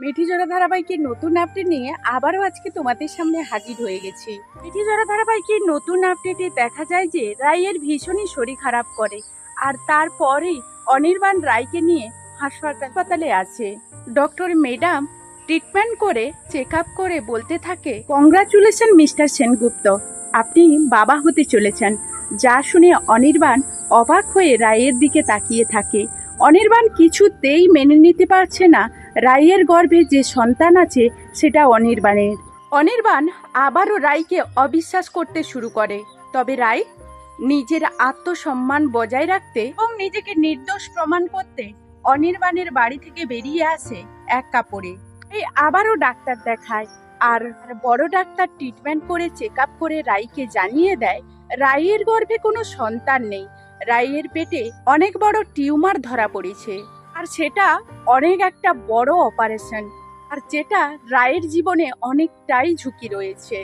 মিঠি জোড়া ধারাবাহিকের নতুন আপডেট নিয়ে আবারও আজকে তোমাদের সামনে হাজির হয়ে গেছি। মিঠি জোড়া ধারাবাহিকের নতুন আপডেটে দেখা যায় যে রায়ের ভীষণই শরীর খারাপ করে আর তারপরেই অনির্বাণ রায়কে নিয়ে হাসপাতালে আছে। ডক্টর ম্যাডাম ট্রিটমেন্ট করে চেক আপ করে বলতে থাকে, কংগ্রাচুলেশন মিস্টার সেনগুপ্ত, আপনি বাবা হতে চলেছেন। যা শুনে অনির্বাণ অবাক হয়ে রায়ের দিকে তাকিয়ে থাকে। অনির্বাণ কিছুতেই মেনে নিতে পারছে না রায়ের গর্ভে যে সন্তান আছে, সেটা অনির্বাণের। অনির্বাণ আবারও রায়কে অবিশ্বাস করতে শুরু করে। তবে রায় নিজের আত্মসম্মান বজায় রাখতে এবং নিজেকে নির্দোষ প্রমাণ করতে অনির্বাণের বাড়ি থেকে বেরিয়ে আসে এক কাপড়ে। এই আবারও ডাক্তার দেখায় আর বড় ডাক্তার ট্রিটমেন্ট করে চেক আপ করে রাইকে জানিয়ে দেয়, রাইয়ের গর্ভে কোনো সন্তান নেই। রাইয়ের পেটে অনেক বড় টিউমার ধরা পড়েছে। আর সেটা অনেক একটা বড় অপারেশন আর যেটা রায়ের জীবনে অনেকটাই ঝুঁকি রয়েছে।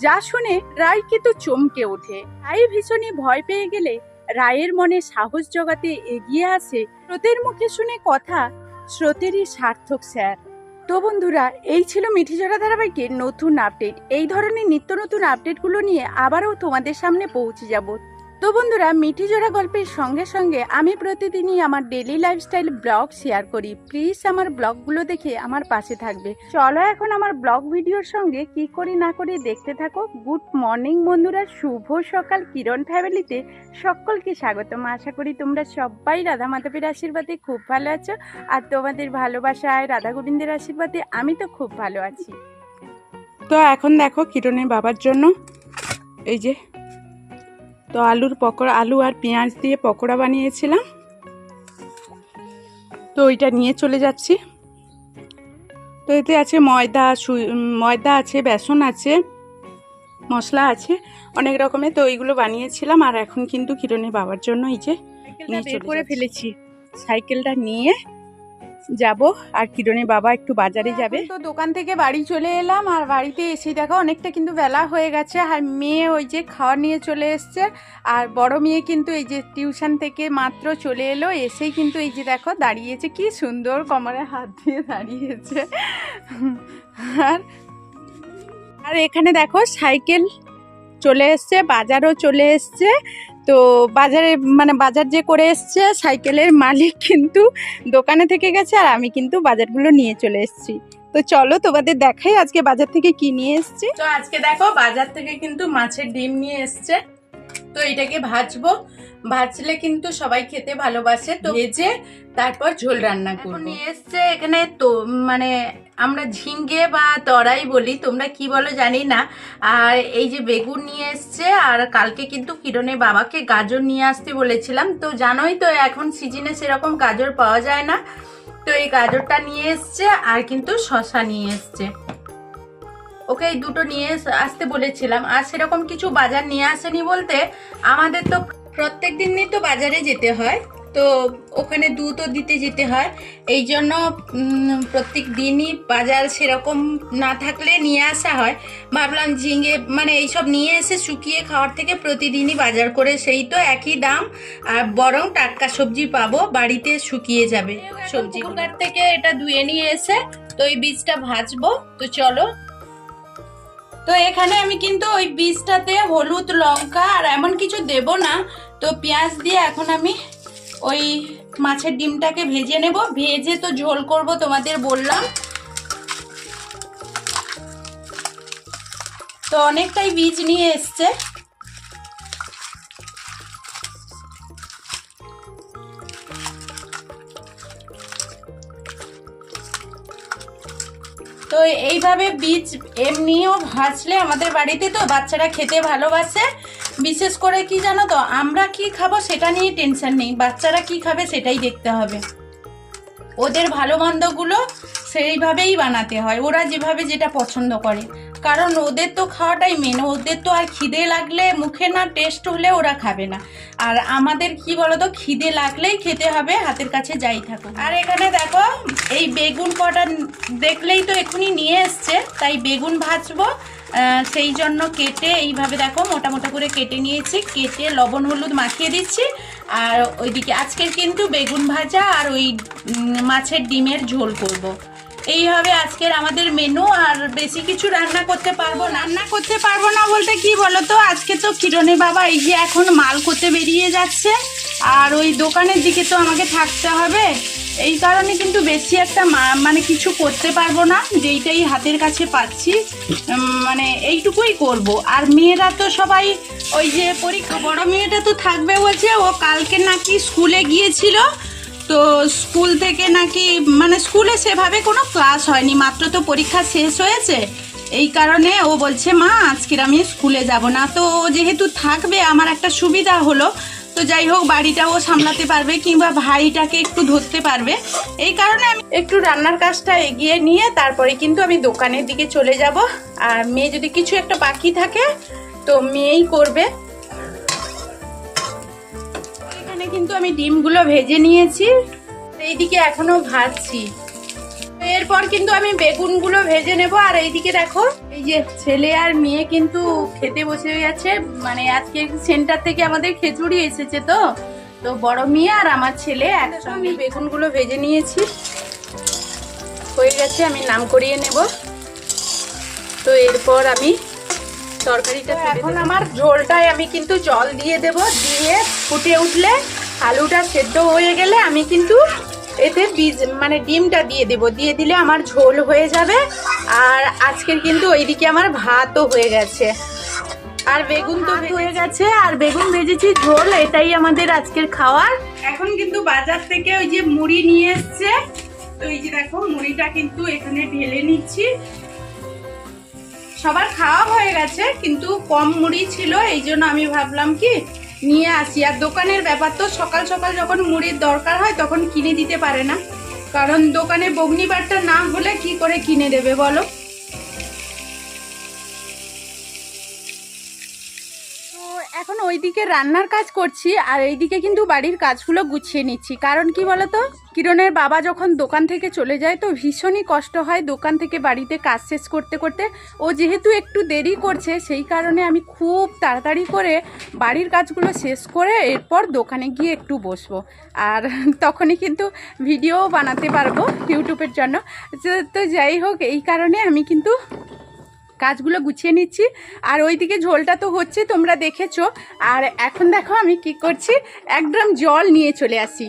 যা শুনে রায় কিন্তু চমকে ওঠে। রায় ভীষণই ভয় পেয়ে গেলে রায়ের মনে সাহস জগাতে এগিয়ে আসে স্রোতের মুখে শুনে কথা স্রোতেরই সার্থক স্যার। তো বন্ধুরা, এই ছিল মিঠি জোড়া ধারাবাহিকের নতুন আপডেট এই ধরনের নিত্য নতুন আপডেটগুলো নিয়ে আবারও তোমাদের সামনে পৌঁছে যাব। তো বন্ধুরা, মিঠি জোড়া গল্পের সঙ্গে সঙ্গে আমি প্রতিদিনই আমার ডেলি লাইফস্টাইল ব্লগ শেয়ার করি। প্লিজ আমার ব্লগগুলো দেখে আমার পাশে থাকবে। চলো এখন আমার ব্লগ ভিডিওর সঙ্গে কি করি না করি দেখতে থাকো। গুড মর্নিং বন্ধুরা, শুভ সকাল। কিরণ ফ্যামিলিতে সকলকে স্বাগতম। আশা করি তোমরা সবাই রাধা মাধবের আশীর্বাদে খুব ভালো আছো। আর তোমাদের ভালোবাসায় রাধা গোবিন্দের আশীর্বাদে আমি তো খুব ভালো আছি। তো এখন দেখো কিরণের বাবার জন্য। এই যে তো আলুর পকোড়া আলু আর পেঁয়াজ দিয়ে পকোড়া বানিয়েছিলাম। তো ওইটা নিয়ে চলে যাচ্ছি। তো এতে আছে ময়দা ময়দা আছে বেসন আছে মশলা আছে অনেক রকমের। তো ওইগুলো বানিয়েছিলাম আর এখন কিন্তু কিরণের বাবার জন্য এই যে নিয়ে চলে করে ফেলেছি। সাইকেলটা নিয়ে যাব আর কিরণের বাবা একটু বাজারে যাবে। তো দোকান থেকে বাড়ি চলে এলাম আর বাড়িতে এসে দেখো অনেকটা কিন্তু বেলা হয়ে গেছে আর মেয়ে ওই যে খাওয়া নিয়ে চলে এসছে আর বড় মেয়ে কিন্তু এই যে টিউশন থেকে মাত্র চলে এলো এসেই কিন্তু এই যে দেখো দাঁড়িয়েছে কি সুন্দর কমরে হাত দিয়ে দাঁড়িয়েছে। আর আর এখানে দেখো সাইকেল চলে এসছে বাজারও চলে এসছে তো বাজারে মানে বাজার যে করে এসছে, সাইকেলের মালিক কিন্তু দোকানে থেকে গেছে আর আমি কিন্তু বাজারগুলো নিয়ে চলে এসছি। তো চলো তোমাদের দেখাই আজকে বাজার থেকে কি নিয়ে এসছি। তো আজকে দেখো বাজার থেকে কিন্তু মাছের ডিম নিয়ে এসছে। তো এটাকে ভাজবো। ভাজলে কিন্তু সবাই খেতে ভালোবাসে। তো ভেজে তারপর ঝোল রান্না করব। নিয়ে এসছে এখানে তো মানে আমরা ঝিঙ্গে বা তরাই বলি তোমরা কি বলো জানি না। আর এই যে বেগুন নিয়ে এসছে আর কালকে কিন্তু কিরণের বাবাকে গাজর নিয়ে আসতে বলেছিলাম। তো জানোই তো এখন সিজনে সেরকম গাজর পাওয়া যায় না। তো এই গাজরটা নিয়ে এসছে আর কিন্তু শশা নিয়ে এসছে। ওকে এই দুটো নিয়ে এস- আসতে বলেছিলাম। আর সেরকম কিছু বাজার নিয়ে আসেনি বলতে আমাদের তো প্রত্যেক দিনই তো বাজারে যেতে হয়। তো ওখানে দুধও দিতে যেতে হয়। এই জন্য প্রত্যেক দিনই বাজার সেরকম না থাকলে নিয়ে আসা হয়। ভাবলাম ঝিঙে মানে এইসব নিয়ে এসে শুকিয়ে খাওয়ার থেকে প্রতিদিনই বাজার করে সেই তো একই দাম। আর বরং টাটকা সবজি পাবো বাড়িতে শুকিয়ে যাবে সবজি। থেকে এটা ধুয়ে নিয়ে এসে তো এই বীজটা ভাজবো। তো চলো তো এখানে আমি কিন্তু ওই বীজটাতে হলুদ, লঙ্কা আর এমন কিছু দেব না। তো পেঁয়াজ দিয়ে এখন আমি ওই মাছের ডিমটাকে ভেজে নেব। ভেজে তো ঝোল করব তোমাদের বললাম। তো অনেকটাই বীজ নিয়ে এসছে। তো এইভাবে বীজ এমনিও ভাজলে আমাদের বাড়িতে তো বাচ্চারা খেতে ভালোবাসে। বিশেষ করে কি জানো তো, আমরা কি খাব সেটা নিয়ে টেনশন নেই, বাচ্চারা কি খাবে সেটাই দেখতে হবে। ওদের ভালো মন্দগুলো সেইভাবেই বানাতে হয়, ওরা যেভাবে যেটা পছন্দ করে। কারণ ওদের তো খাওয়াটাই মেন ওদের তো আর খিদে লাগলে মুখে না টেস্ট হলে ওরা খাবে না। আর আমাদের কি বলতো, খিদে লাগলেই খেতে হবে, হাতের কাছে যাই থাকুক। আর এখানে দেখো, এই বেগুন কটা দেখলেই তো এখনই নিয়ে এসছে, তাই বেগুন ভাজবো। সেই জন্য কেটে এইভাবে দেখো, মোটা মোটা করে কেটে নিয়েছি। কেটে লবণ, হলুদ মাখিয়ে দিচ্ছি। আর ওইদিকে আজকের কিন্তু বেগুন ভাজা আর ওই মাছের ডিমের ঝোল করব। এই হবে আজকের আমাদের মেনু আর বেশি কিছু রান্না করতে পারব রান্না করতে পারব না বলতে কি বলো তো আজকে তো কিরণে বাবা এই যে এখন মাল করতে বেরিয়ে যাচ্ছে। আর ওই দোকানের দিকে তো আমাকে থাকতে হবে। এই কারণে কিন্তু বেশি একটা মানে কিছু করতে পারব না, যেইটাই হাতের কাছে পাচ্ছি। মানে এইটুকুই করব। আর মেয়েরা তো সবাই ওই যে পরীক্ষা বড় মেয়েটা তো থাকবে বলছে, ও কালকে নাকি স্কুলে গিয়েছিল। তো স্কুল থেকে নাকি মানে স্কুলে সেভাবে কোনো ক্লাস হয়নি, মাত্র তো পরীক্ষা শেষ হয়েছে। এই কারণে ও বলছে, মা, আজকের আমি স্কুলে যাব না। তো ও যেহেতু থাকবে, আমার একটা সুবিধা হলো। তো যাই হোক, বাড়িটাও সামলাতে পারবে কিংবা ভাইটাকে একটু ধরতে পারবে। এই কারণে আমি একটু রান্নার কাজটা এগিয়ে নিয়ে তারপরে কিন্তু আমি দোকানের দিকে চলে যাব। আর মেয়ে যদি কিছু একটা বাকি থাকে, তো মেয়েই করবে। কিন্তু আমি ডিমগুলো ভেজে নিয়েছি। এইদিকে এখনও ভাজছি। এরপর কিন্তু আমি বেগুনগুলো ভেজে নেব। আর এইদিকে দেখো এই যে ছেলে আর মেয়ে কিন্তু খেতে বসে গেছে। মানে আজকে সেন্টার থেকে আমাদের খিচুড়ি এসেছে তো। তো বড় মেয়ে আর আমার ছেলে একসঙ্গে বেগুনগুলো ভেজে নিয়েছি। হয়ে গেছে আমি নাম করিয়ে নেব। তো এরপর আমি তরকারিটা এখন আমার ঝোলটায় আমি কিন্তু জল দিয়ে দেব। দিয়ে ফুটে উঠলে আলুটা সেদ্ধ হয়ে গেলে আমি কিন্তু এতে বীজ মানে ডিমটা দিয়ে দেব। দিয়ে দিলে আমার ঝোল হয়ে যাবে। আর আজকের কিন্তু ওইদিকে আমার ভাতও হয়ে গেছে। আর বেগুন তো হয়ে গেছে আর বেগুন ভেজেছি ঝোল এটাই আমাদের আজকের খাওয়ার। এখন কিন্তু বাজার থেকে ওই যে মুড়ি নিয়ে এসছে। তো এই যে দেখো মুড়িটা কিন্তু এখানে ঢেলে নিচ্ছি। সবার খাওয়া হয়ে গেছে কিন্তু কম মুড়ি ছিল এই জন্য আমি ভাবলাম কি নিয়ে আসি। আর দোকানের ব্যাপার তো সকাল সকাল যখন মুড়ির দরকার হয় তখন কিনে দিতে পারে না। কারণ দোকানে বগ্নিবারটা না হলে কি করে কিনে দেবে বলো? এখন ওইদিকে রান্নার কাজ করছি, আর এইদিকে কিন্তু বাড়ির কাজগুলো গুছিয়ে নিচ্ছি। কারণ কি বলতো? কিরণের বাবা যখন দোকান থেকে চলে যায়, তো ভীষণই কষ্ট হয় দোকান থেকে বাড়িতে কাজ শেষ করতে করতে। ও যেহেতু একটু দেরি করছে, সেই কারণে আমি খুব তাড়াতাড়ি করে বাড়ির কাজগুলো শেষ করে এরপর দোকানে গিয়ে একটু বসবো। আর তখনই কিন্তু ভিডিও বানাতে পারব ইউটিউবের জন্য। তো- যাই হোক, এই কারণে আমি কিন্তু কাজগুলো গুছিয়ে নিচ্ছি। আর ওইদিকে ঝোলটা তো হচ্ছে, তোমরা দেখেছ। আর এখন দেখো আমি কি করছি এক ড্রাম জল নিয়ে চলে আসি।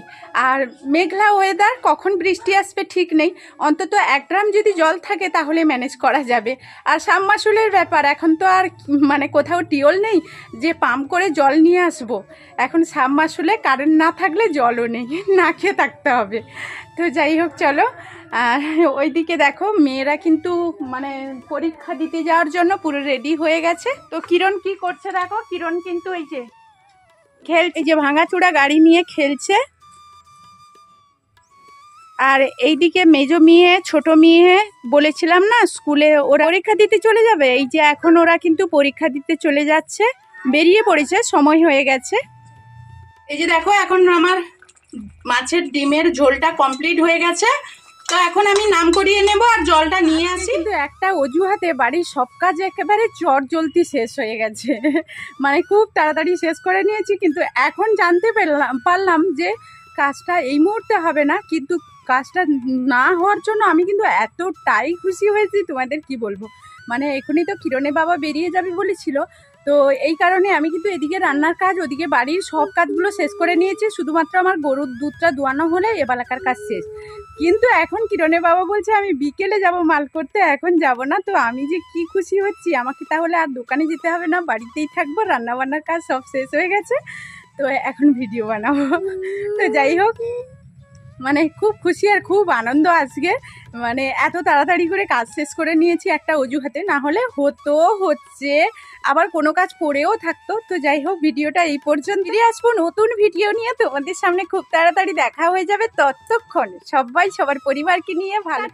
আর মেঘলা ওয়েদার কখন বৃষ্টি আসবে ঠিক নেই। অন্তত এক ড্রাম যদি জল থাকে তাহলে ম্যানেজ করা যাবে। আর সাবমাসুলের ব্যাপার, এখন তো আর মানে কোথাও টিওল নেই যে পাম্প করে জল নিয়ে আসব। এখন সাবমাসুলে কারেন্ট না থাকলে জলও নেই, না খেয়ে থাকতে হবে। তো যাই হোক, চলো। আর ওইদিকে দেখো, মেয়েরা কিন্তু মানে পরীক্ষা দিতে যাওয়ার জন্য পুরো রেডি হয়ে গেছে। তো কিরণ কি করছে দেখো, কিরণ কিন্তু এই যে খেল এই যে ভাঙাচুরা গাড়ি নিয়ে খেলছে। আর এইদিকে মেজো মেয়ে, ছোট মেয়ে, বলেছিলাম না, স্কুলে ওরা পরীক্ষা দিতে চলে যাবে? এই যে এখন ওরা কিন্তু পরীক্ষা দিতে চলে যাচ্ছে। বেরিয়ে পড়েছে, সময় হয়ে গেছে। এই যে দেখো, এখন আমার মাছের ডিমের ঝোলটা কমপ্লিট হয়ে গেছে। তো এখন আমি নাম করিয়ে নেব আর জলটা নিয়ে আসি। কিন্তু একটা অজুহাতে বাড়ির সব কাজ একেবারে চট জ্বলতি শেষ হয়ে গেছে। মানে খুব তাড়াতাড়ি শেষ করে নিয়েছি কিন্তু এখন জানতে পারলাম পারলাম যে কাজটা এই মুহূর্তে হবে না কিন্তু কাজটা না হওয়ার জন্য আমি কিন্তু এতটাই খুশি হয়েছি। তোমাদের কি বলব? মানে এখনই তো কিরণে বাবা বেরিয়ে যাবে বলেছিল তো এই কারণে আমি কিন্তু এদিকে রান্নার কাজ ওদিকে বাড়ির সব কাজগুলো শেষ করে নিয়েছি। শুধুমাত্র আমার গরুর দুধটা দোয়ানো হলে এবালাকার কাজ শেষ। কিন্তু এখন কিরণে বাবা বলছে, আমি বিকেলে যাব, মাল করতে এখন যাব না। তো আমি যে কি খুশি হচ্ছি, আমাকে তাহলে আর দোকানে যেতে হবে না, বাড়িতেই থাকব, রান্নাবান্নার কাজ সব শেষ হয়ে গেছে, তো এখন ভিডিও বানাবো। তো যাই হোক মানে খুব খুশি আর খুব আনন্দ আজকে। মানে এত তাড়াতাড়ি করে কাজ শেষ করে নিয়েছি একটা অজুহাতে না হলে হতো হচ্ছে। আবার কোনো কাজ পড়েও থাকতো। তো যাই হোক ভিডিওটা এই পর্যন্ত। ফিরে আসব নতুন ভিডিও নিয়ে। তোমাদের সামনে খুব তাড়াতাড়ি দেখা হয়ে যাবে ততক্ষণ। সবাই সবার পরিবারকে নিয়ে ভালো